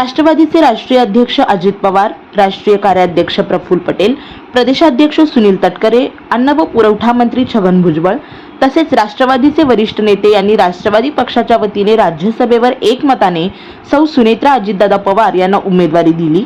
राष्ट्रवादीचे राष्ट्रीय अध्यक्ष अजित पवार राष्ट्रीय कार्याध्यक्ष प्रफुल्ल पटेल प्रदेशाध्यक्ष सुनील तटकरे अन्न व पुरवठा मंत्री छगन भुजबळ तसेच राष्ट्रवादीचे वरिष्ठ नेते यांनी राष्ट्रवादी पक्षाच्या वतीने राज्यसभेवर एकमताने सौ सुनेत्रा अजितदादा पवार यांना उमेदवारी दिली.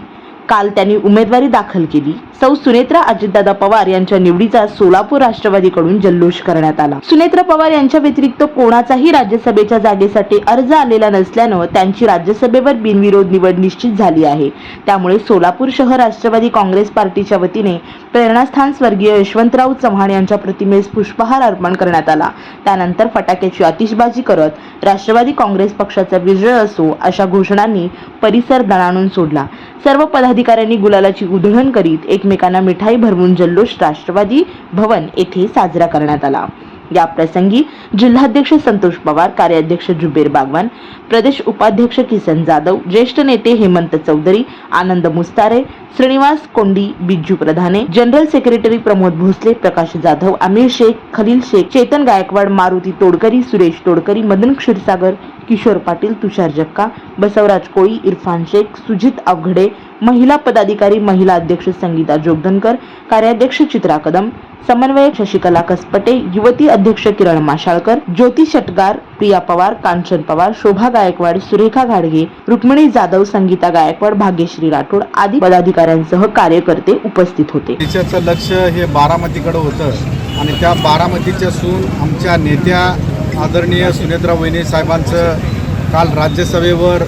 काल त्यांनी उमेदवारी दाखल केली. सौ. सुनेत्रा अजितदादा पवार यांच्या निवडीचा सोलापूर राष्ट्रवादीकडून जल्लोष करण्यात आला. सुनेत्रा पवार यांच्या व्यतिरिक्त कोणाचाही राज्यसभेच्या जागेसाठी अर्ज आलेला नसल्यानं त्यांची राज्यसभेवर बिनविरोध निवड निश्चित झाली आहे. त्यामुळे सोलापूर शहर राष्ट्रवादी काँग्रेस पार्टीच्या वतीने प्रेरणास्थान स्वर्गीय यशवंतराव चव्हाण यांच्या प्रतिमेस पुष्पहार अर्पण करण्यात आला. त्यानंतर फटाक्याची आतिषबाजी करत राष्ट्रवादी काँग्रेस पक्षाचा विजय असो अशा घोषणांनी परिसर दणाणून सोडला. सर्व अधिकाऱ्यांनी गुलालाची उधळण करीत एकमेकांना मिठाई भरवून जल्लोष राष्ट्रवादी भवन येथे साजरा करण्यात आला. या प्रसंगी जिल्हाध्यक्ष संतोष पवार कार्याध्यक्ष जुबेर बागवान प्रदेश उपाध्यक्ष किसन जाधव ज्येष्ठ नेते हेमंत चौधरी आनंद मुस्तारे श्रीनिवास कोंडी बिज्जू प्रधाने जनरल सेक्रेटरी प्रमोद भोसले प्रकाश जाधव आमिर शेख खलील शेख चेतन गायकवाड मारुती तोडकरी सुरेश तोडकरी मदन क्षीरसागर किशोर पाटील तुषार जक्का बसवराज कोळी इरफान शेख सुजित अवघडे महिला पदाधिकारी महिला अध्यक्ष संगीता जोगदनकर कार्याध्यक्ष चित्रा कदम समन्वयक शशिकला कसपटे युवती अध्यक्ष किरण माशाळकर ज्योती शटगार प्रिया पवार कांचन पवार शोभा गायकवाड सुरेखा घाडगे रुक्मिणी जाधव संगीता गायकवाड भाग्यश्री राठोड आदी पदाधिकाऱ्यांसह कार्यकर्ते उपस्थित होते. लक्ष हे बारामतीकडे होतं आणि त्या बारामतीच्या सून आमच्या नेत्या आदरणीय सुनेत्रा वहिनी साहेबांचं काल राज्यसभेवर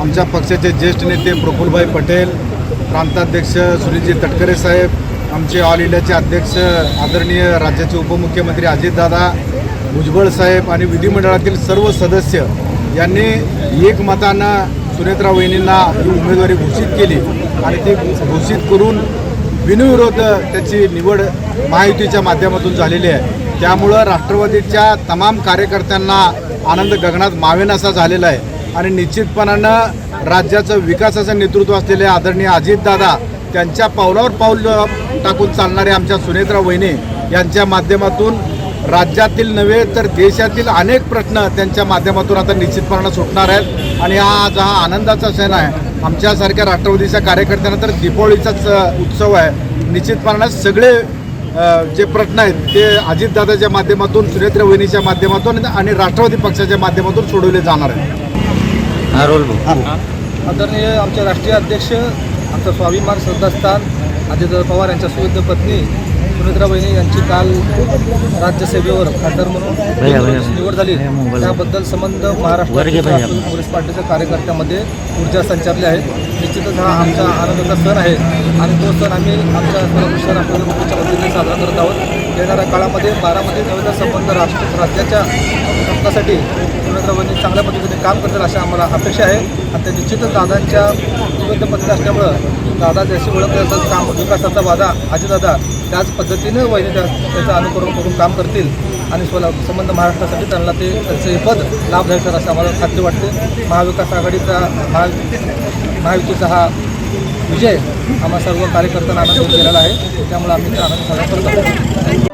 आमच्या पक्षाचे ज्येष्ठ नेते प्रफुल्लभाई पटेल प्रांताध्यक्ष सुनीलजी तटकरे साहेब आमचे ऑल इंडियाचे अध्यक्ष आदरणीय राज्याचे उपमुख्यमंत्री अजितदादा भुजबळ साहेब आणि विधिमंडळातील सर्व सदस्य यांनी एकमतानं सुनेत्रा वहिनींना ही उमेदवारी घोषित केली आणि ती घोषित करून बिनविरोध त्याची निवड महायुतीच्या माध्यमातून झालेली आहे. त्यामुळं राष्ट्रवादीच्या तमाम कार्यकर्त्यांना आनंद गगनात मावेनासा झालेला आहे. आणि निश्चितपणानं राज्याचं विकासाचं नेतृत्व असलेले आदरणीय अजितदादा त्यांच्या पावलावर पाऊल टाकून चालणारे आमच्या सुनेत्रा वहिनी यांच्या माध्यमातून राज्यातील नव्हे तर देशातील अनेक प्रश्न त्यांच्या माध्यमातून आता निश्चितपणानं सुटणार आहेत. आणि हा आज हा आनंदाचा सण आहे. आमच्यासारख्या राष्ट्रवादीच्या कार्यकर्त्यांना तर दीपावळीचाच उत्सव आहे. निश्चितपणानं सगळे जे प्रश्न आहेत ते अजितदादाच्या माध्यमातून सुनेत्रा वहिनीच्या माध्यमातून आणि राष्ट्रवादी पक्षाच्या माध्यमातून सोडवले जाणार आहेत. आदरणीय आमचे राष्ट्रीय अध्यक्ष आमचं स्वाभिमान श्रद्धास्थान अजित पवार यांच्या सुविध पत्नी सुनित्रा बहिणी यांची काल राज्यसभेवर खासदार म्हणून. निवड झाली. त्याबद्दल संबंध महाराष्ट्र काँग्रेस पार्टीच्या कार्यकर्त्यामध्ये ऊर्जा संचारली आहे निश्चितच हा आमचा आनंदाचा सण आहे. आणि तो सण आम्ही आमच्या राष्ट्रवादी काँग्रेसच्या वतीने साजरा करत आहोत. येणाऱ्या काळामध्ये बारामती नवीन संबंध राष्ट्र राज्याच्या हक्कासाठी सुरेंद्र वहिनी चांगल्या पद्धतीने काम करतील अशी आम्हाला अपेक्षा आहे. आणि त्या निश्चितच दादांच्या विरुद्ध पद्धती असल्यामुळं दादा जशी ओळख जातात काम विकासाचा वादा अजितदादा त्याच पद्धतीनं वहिनी त्याचं अनुकरण करून काम करतील आणि सोला संबंध महाराष्ट्रासाठी त्यांना ते त्यांचं हे पद लाभदायक असं आम्हाला खात्री वाटते. महाविकास आघाडीचा महा महायुतीचा हा विजय आम्हा सर्व कार्यकर्त्यांना आनंद गेलेला आहे. त्यामुळे आम्ही ते आनंद साजरा करत आहोत.